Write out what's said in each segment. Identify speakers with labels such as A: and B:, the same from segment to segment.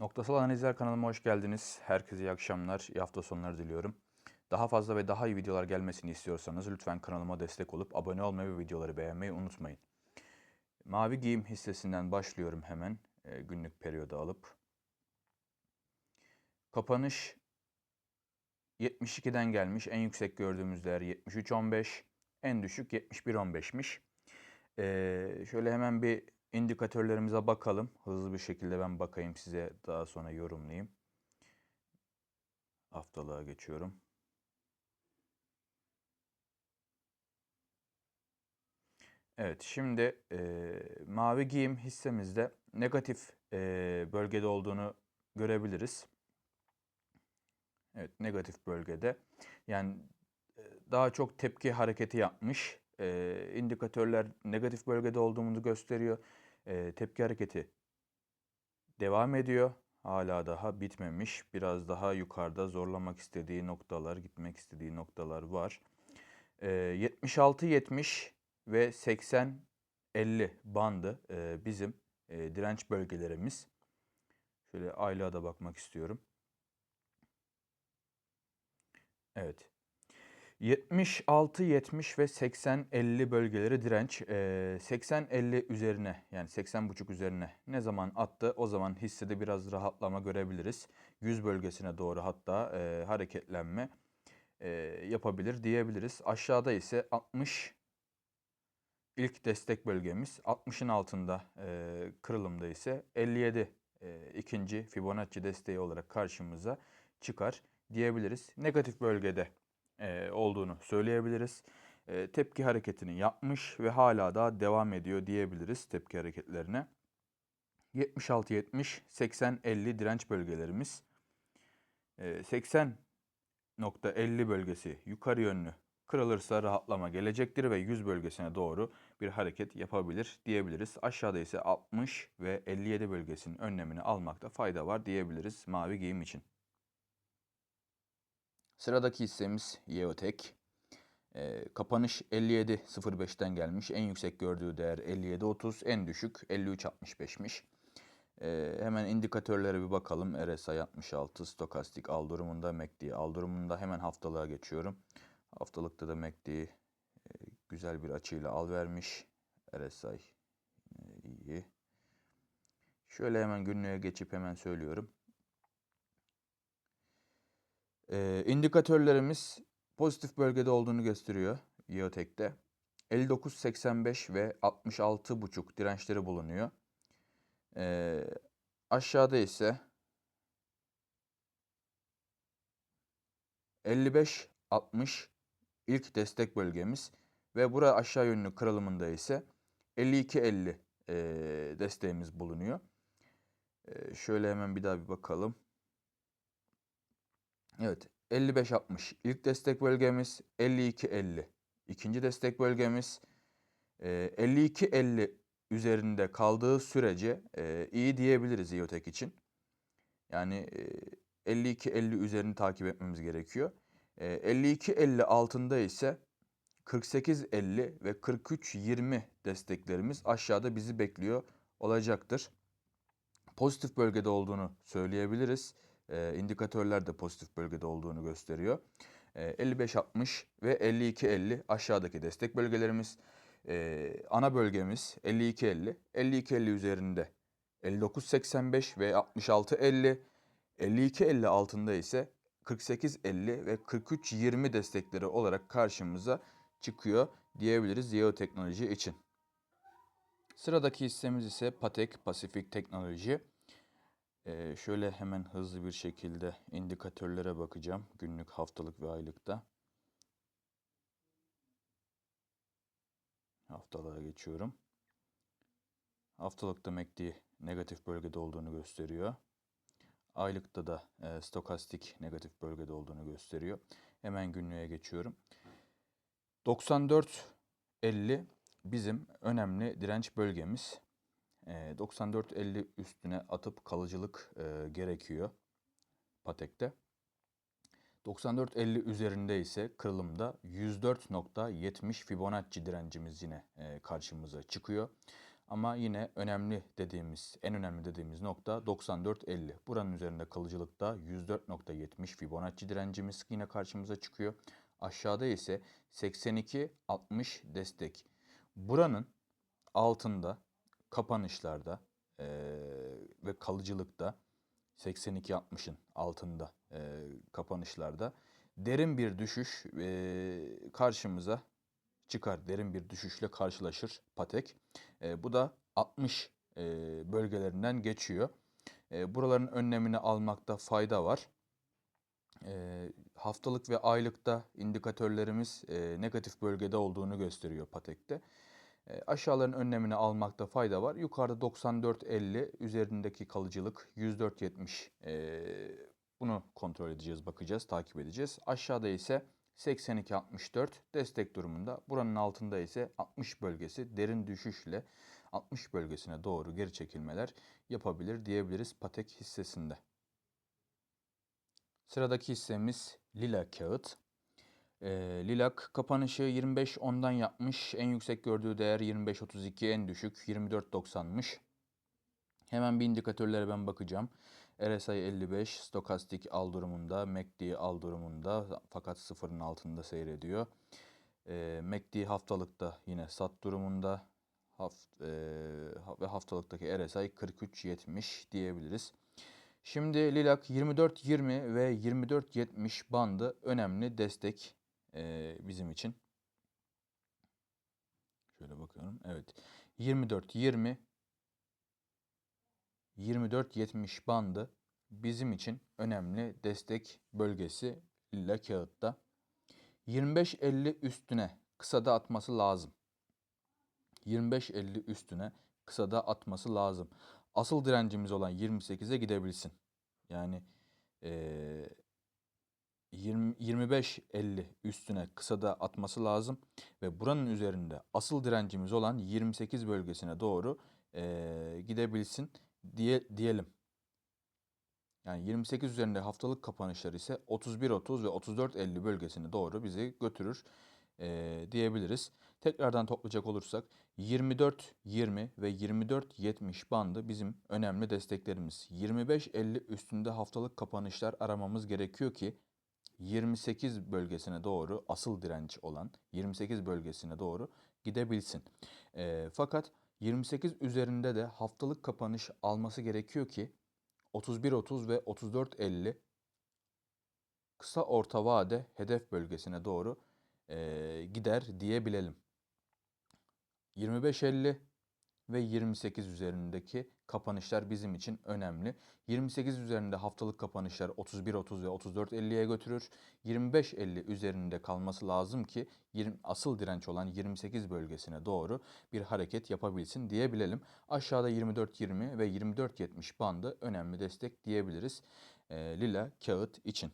A: Noktasal Analizler kanalıma hoş geldiniz. Herkese iyi akşamlar, iyi hafta sonları diliyorum. Daha fazla ve daha iyi videolar gelmesini istiyorsanız lütfen kanalıma destek olup abone olmayı ve videoları beğenmeyi unutmayın. Mavi giyim hissesinden başlıyorum hemen e, günlük periyodu alıp. Kapanış 72'den gelmiş. En yüksek gördüğümüz değer 73.15. En düşük 71.15'miş. Ee, şöyle hemen bir indikatörlerimize bakalım. Hızlı bir şekilde ben bakayım size daha sonra yorumlayayım. Haftalığa geçiyorum. Evet şimdi e, mavi giyim hissemizde negatif e, bölgede olduğunu görebiliriz. Evet negatif bölgede. Yani daha çok tepki hareketi yapmış. E, indikatörler negatif bölgede olduğumuzu gösteriyor. E, tepki hareketi devam ediyor. Hala daha bitmemiş. Biraz daha yukarıda zorlamak istediği noktalar, gitmek istediği noktalar var. E, 76-70 ve 80-50 bandı e, bizim e, direnç bölgelerimiz. Şöyle aylığa da bakmak istiyorum. Evet. 76, 70 ve 80-50 bölgeleri direnç. Ee, 80-50 üzerine yani 80.5 üzerine ne zaman attı o zaman hissede biraz rahatlama görebiliriz. 100 bölgesine doğru hatta e, hareketlenme e, yapabilir diyebiliriz. Aşağıda ise 60 ilk destek bölgemiz. 60'ın altında e, kırılımda ise 57 e, ikinci Fibonacci desteği olarak karşımıza çıkar diyebiliriz. Negatif bölgede e, olduğunu söyleyebiliriz. E, tepki hareketini yapmış ve hala da devam ediyor diyebiliriz tepki hareketlerine. 76-70, 80-50 direnç bölgelerimiz. E, 80.50 bölgesi yukarı yönlü kırılırsa rahatlama gelecektir ve 100 bölgesine doğru bir hareket yapabilir diyebiliriz. Aşağıda ise 60 ve 57 bölgesinin önlemini almakta fayda var diyebiliriz mavi giyim için. Sıradaki hissemiz Yeotek. E, kapanış 57.05'ten gelmiş. En yüksek gördüğü değer 57.30. En düşük 53.65'miş. E, hemen indikatörlere bir bakalım. RSI 66, stokastik al durumunda, MACD al durumunda. Hemen haftalığa geçiyorum. Haftalıkta da MACD e, güzel bir açıyla al vermiş. RSI e, iyi. Şöyle hemen günlüğe geçip hemen söylüyorum. Ee, indikatörlerimiz pozitif bölgede olduğunu gösteriyor Yeotek'te. 59.85 ve 66.5 dirençleri bulunuyor. Ee, aşağıda ise 55-60 ilk destek bölgemiz ve bura aşağı yönlü kırılımında ise 52-50 e, desteğimiz bulunuyor. E, şöyle hemen bir daha bir bakalım. Evet 55-60 ilk destek bölgemiz 52-50 ikinci destek bölgemiz e, 52-50 üzerinde kaldığı sürece e, iyi diyebiliriz İOTEK için. Yani e, 52-50 üzerini takip etmemiz gerekiyor. E, 52-50 altında ise 48-50 ve 43-20 desteklerimiz aşağıda bizi bekliyor olacaktır. Pozitif bölgede olduğunu söyleyebiliriz e, indikatörler de pozitif bölgede olduğunu gösteriyor. E, 55-60 ve 52-50 aşağıdaki destek bölgelerimiz. E, ana bölgemiz 52-50. 52-50 üzerinde 59-85 ve 66-50. 52-50 altında ise 48-50 ve 43-20 destekleri olarak karşımıza çıkıyor diyebiliriz Yeo Teknoloji için. Sıradaki hissemiz ise Patek Pasifik Teknoloji. Ee, şöyle hemen hızlı bir şekilde indikatörlere bakacağım. Günlük, haftalık ve aylıkta. Haftalığa geçiyorum. Haftalıkta MACD negatif bölgede olduğunu gösteriyor. Aylıkta da e, stokastik negatif bölgede olduğunu gösteriyor. Hemen günlüğe geçiyorum. 94.50 bizim önemli direnç bölgemiz. 94-50 üstüne atıp kalıcılık e, gerekiyor Patek'te. 94-50 üzerinde ise kırılımda 104.70 Fibonacci direncimiz yine e, karşımıza çıkıyor. Ama yine önemli dediğimiz, en önemli dediğimiz nokta 94.50. Buranın üzerinde kalıcılıkta 104.70 Fibonacci direncimiz yine karşımıza çıkıyor. Aşağıda ise 82.60 destek. Buranın altında kapanışlarda eee, ve kalıcılıkta 82.60'ın altında eee, kapanışlarda derin bir düşüş eee, karşımıza çıkar. Derin bir düşüşle karşılaşır Patek. E, bu da 60 e, bölgelerinden geçiyor. E, buraların önlemini almakta fayda var. E, haftalık ve aylıkta indikatörlerimiz e, negatif bölgede olduğunu gösteriyor Patek'te. E, aşağıların önlemini almakta fayda var. Yukarıda 94.50 üzerindeki kalıcılık 104.70 e, bunu kontrol edeceğiz, bakacağız, takip edeceğiz. Aşağıda ise 82-64 destek durumunda. Buranın altında ise 60 bölgesi derin düşüşle 60 bölgesine doğru geri çekilmeler yapabilir diyebiliriz Patek hissesinde. Sıradaki hissemiz Lila Kağıt. Ee, Lilak kapanışı 25.10'dan yapmış. En yüksek gördüğü değer 25.32, en düşük 24.90'mış. Hemen bir indikatörlere ben bakacağım. RSI 55 stokastik al durumunda, MACD al durumunda fakat sıfırın altında seyrediyor. E, MACD haftalıkta yine sat durumunda haft, e, ve haftalıktaki RSI 43.70 diyebiliriz. Şimdi Lilak 24.20 ve 24.70 bandı önemli destek e, bizim için. Şöyle bakıyorum. Evet. 24.20 24-70 bandı bizim için önemli destek bölgesi lila kağıtta. 25-50 üstüne kısada atması lazım. 25-50 üstüne kısada atması lazım. Asıl direncimiz olan 28'e gidebilsin. Yani ee, 25-50 üstüne kısada atması lazım. Ve buranın üzerinde asıl direncimiz olan 28 bölgesine doğru ee, gidebilsin diye diyelim. Yani 28 üzerinde haftalık kapanışlar ise 31.30 ve 34.50 bölgesine doğru bizi götürür e, diyebiliriz. Tekrardan toplayacak olursak 24.20 ve 24.70 bandı bizim önemli desteklerimiz. 25.50 üstünde haftalık kapanışlar aramamız gerekiyor ki 28 bölgesine doğru asıl direnç olan 28 bölgesine doğru gidebilsin. E, fakat 28 üzerinde de haftalık kapanış alması gerekiyor ki 31.30 ve 34.50 kısa orta vade hedef bölgesine doğru e, gider diyebilelim. 25.50 ve 28 üzerindeki kapanışlar bizim için önemli. 28 üzerinde haftalık kapanışlar 31.30 ve 34.50'ye götürür. 25.50 üzerinde kalması lazım ki 20, asıl direnç olan 28 bölgesine doğru bir hareket yapabilsin diyebilelim. Aşağıda 24.20 ve 24.70 bandı önemli destek diyebiliriz e, lila kağıt için.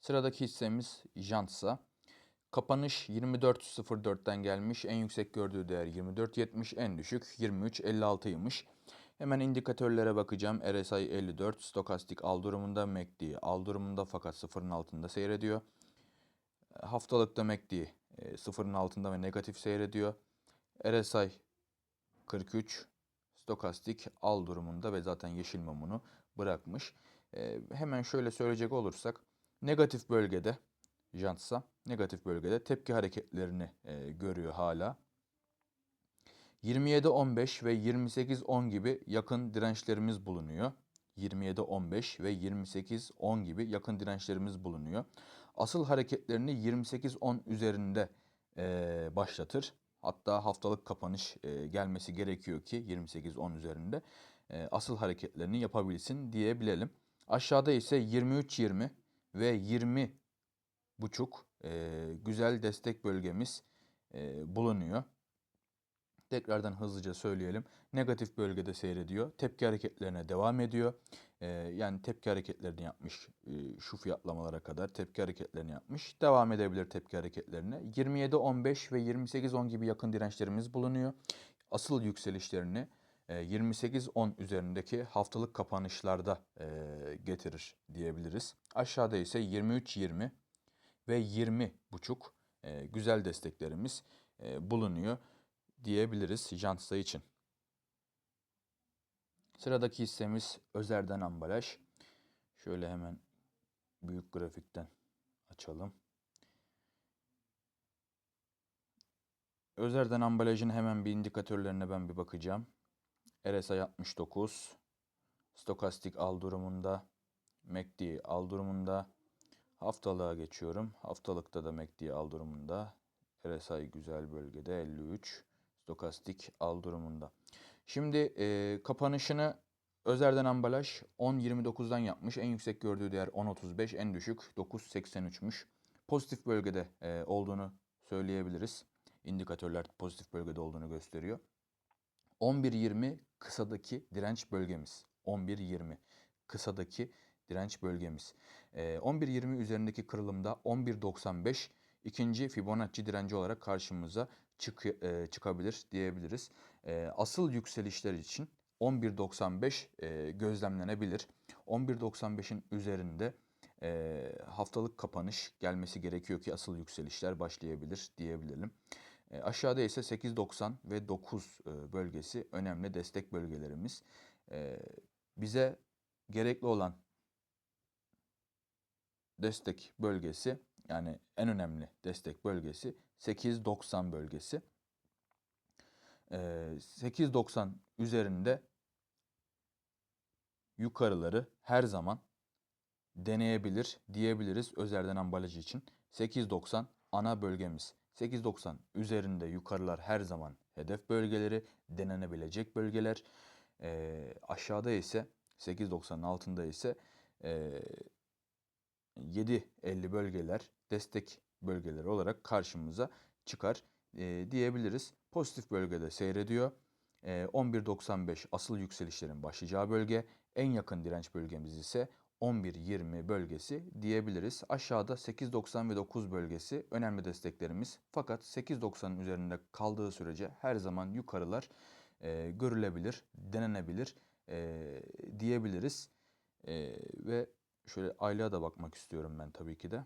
A: Sıradaki hissemiz Jantsa. Kapanış 24.04'ten gelmiş. En yüksek gördüğü değer 24.70, en düşük 23.56'ymış. Hemen indikatörlere bakacağım. RSI 54, stokastik al durumunda, MACD al durumunda fakat sıfırın altında seyrediyor. Haftalıkta MACD e, sıfırın altında ve negatif seyrediyor. RSI 43, stokastik al durumunda ve zaten yeşil mumunu bırakmış. E, hemen şöyle söyleyecek olursak negatif bölgede Jantsa negatif bölgede tepki hareketlerini e, görüyor hala. 27-15 ve 28-10 gibi yakın dirençlerimiz bulunuyor. 27-15 ve 28-10 gibi yakın dirençlerimiz bulunuyor. Asıl hareketlerini 28-10 üzerinde e, başlatır. Hatta haftalık kapanış e, gelmesi gerekiyor ki 28-10 üzerinde e, asıl hareketlerini yapabilsin diyebilelim. Aşağıda ise 23-20 ve 20 buçuk e, güzel destek bölgemiz e, bulunuyor. Tekrardan hızlıca söyleyelim. Negatif bölgede seyrediyor. Tepki hareketlerine devam ediyor. E, yani tepki hareketlerini yapmış şu fiyatlamalara kadar tepki hareketlerini yapmış. Devam edebilir tepki hareketlerine. 27-15 ve 28-10 gibi yakın dirençlerimiz bulunuyor. Asıl yükselişlerini 28-10 üzerindeki haftalık kapanışlarda getirir diyebiliriz. Aşağıda ise 23-20 ve 20 buçuk e, güzel desteklerimiz e, bulunuyor. diyebiliriz jantsa için. Sıradaki hissemiz Özer'den ambalaj. Şöyle hemen büyük grafikten açalım. Özer'den ambalajın hemen bir indikatörlerine ben bir bakacağım. RSI 69, stokastik al durumunda, MACD al durumunda, haftalığa geçiyorum. Haftalıkta da MACD al durumunda, RSI güzel bölgede 53, stokastik al durumunda. Şimdi e, kapanışını Özer'den ambalaj 10.29'dan yapmış. En yüksek gördüğü değer 10.35, en düşük 9.83'müş. Pozitif bölgede e, olduğunu söyleyebiliriz. İndikatörler pozitif bölgede olduğunu gösteriyor. 11.20 kısadaki direnç bölgemiz. 11.20 kısadaki direnç bölgemiz. E, 11.20 üzerindeki kırılımda 11.95 ikinci Fibonacci direnci olarak karşımıza çık, e, çıkabilir diyebiliriz. E, asıl yükselişler için 11.95 e, gözlemlenebilir. 11.95'in üzerinde e, haftalık kapanış gelmesi gerekiyor ki asıl yükselişler başlayabilir diyebilirim. Aşağıda ise 8.90 ve 9 e, bölgesi önemli destek bölgelerimiz. Bize gerekli olan destek bölgesi yani en önemli destek bölgesi 8.90 bölgesi. E, 8.90 üzerinde yukarıları her zaman deneyebilir diyebiliriz Özer'den ambalajı için. 8.90 ana bölgemiz. 8.90 üzerinde yukarılar her zaman hedef bölgeleri, denenebilecek bölgeler. E, aşağıda ise 8.90'ın altında ise e, 7.50 bölgeler destek bölgeleri olarak karşımıza çıkar e, diyebiliriz. Pozitif bölgede seyrediyor. E, 11.95 asıl yükselişlerin başlayacağı bölge. En yakın direnç bölgemiz ise 11.20 bölgesi diyebiliriz. Aşağıda 8.90 ve 9 bölgesi önemli desteklerimiz. Fakat 8.90'ın üzerinde kaldığı sürece her zaman yukarılar e, görülebilir, denenebilir e, diyebiliriz. E, ve şöyle aylığa da bakmak istiyorum ben tabii ki de.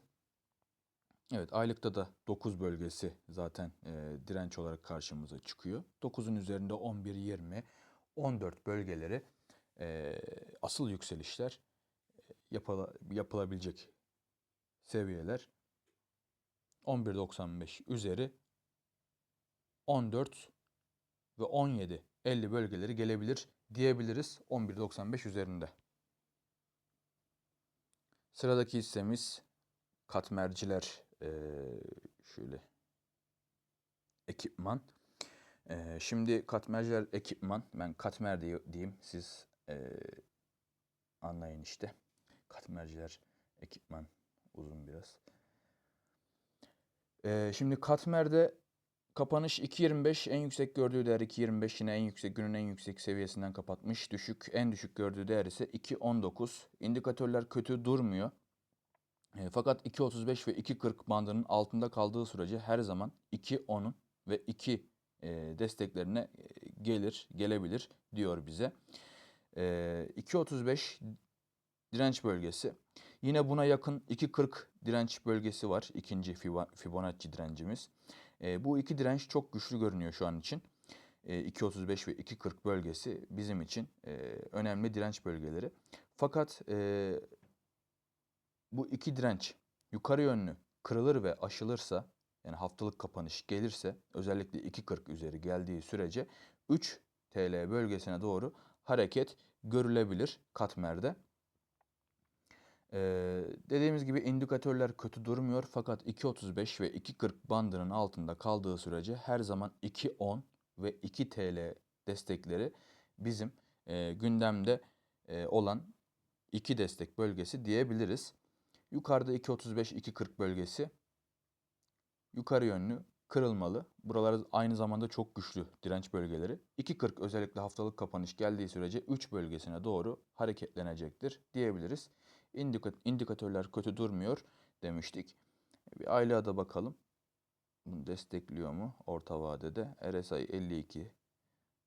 A: Evet aylıkta da 9 bölgesi zaten e, direnç olarak karşımıza çıkıyor. 9'un üzerinde 11, 20, 14 bölgeleri e, asıl yükselişler yapıla, yapılabilecek seviyeler 11.95 üzeri 14 ve 17 50 bölgeleri gelebilir diyebiliriz 11.95 üzerinde. Sıradaki hissemiz katmerciler ee, şöyle ekipman. Ee, şimdi katmerciler ekipman ben katmer diye, diyeyim siz e, anlayın işte katmerciler ekipman uzun biraz. Ee, şimdi katmerde kapanış 2.25 en yüksek gördüğü değer 2.25 yine en yüksek günün en yüksek seviyesinden kapatmış. Düşük en düşük gördüğü değer ise 2.19. İndikatörler kötü durmuyor. E, fakat 2.35 ve 2.40 bandının altında kaldığı sürece her zaman 2.10'un ve 2 e, desteklerine e, gelir, gelebilir diyor bize. E, 2.35 direnç bölgesi. Yine buna yakın 2.40 direnç bölgesi var. ikinci Fibonacci direncimiz. E, bu iki direnç çok güçlü görünüyor şu an için. E, 2.35 ve 2.40 bölgesi bizim için e, önemli direnç bölgeleri. Fakat e, bu iki direnç yukarı yönlü kırılır ve aşılırsa yani haftalık kapanış gelirse özellikle 2.40 üzeri geldiği sürece 3 TL bölgesine doğru hareket görülebilir katmerde. Ee, dediğimiz gibi indikatörler kötü durmuyor fakat 2.35 ve 2.40 bandının altında kaldığı sürece her zaman 2.10 ve 2 TL destekleri bizim e, gündemde e, olan iki destek bölgesi diyebiliriz. Yukarıda 2.35-2.40 bölgesi yukarı yönlü kırılmalı. Buralar aynı zamanda çok güçlü direnç bölgeleri. 2.40 özellikle haftalık kapanış geldiği sürece 3 bölgesine doğru hareketlenecektir diyebiliriz. İndikat indikatörler kötü durmuyor demiştik. Bir aylığa da bakalım. Bunu destekliyor mu orta vadede? RSI 52,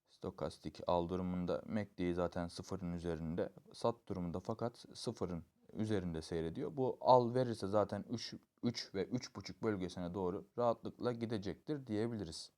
A: stokastik al durumunda MACD zaten sıfırın üzerinde. Sat durumunda fakat sıfırın üzerinde seyrediyor. Bu al verirse zaten 3, 3 ve 3,5 bölgesine doğru rahatlıkla gidecektir diyebiliriz.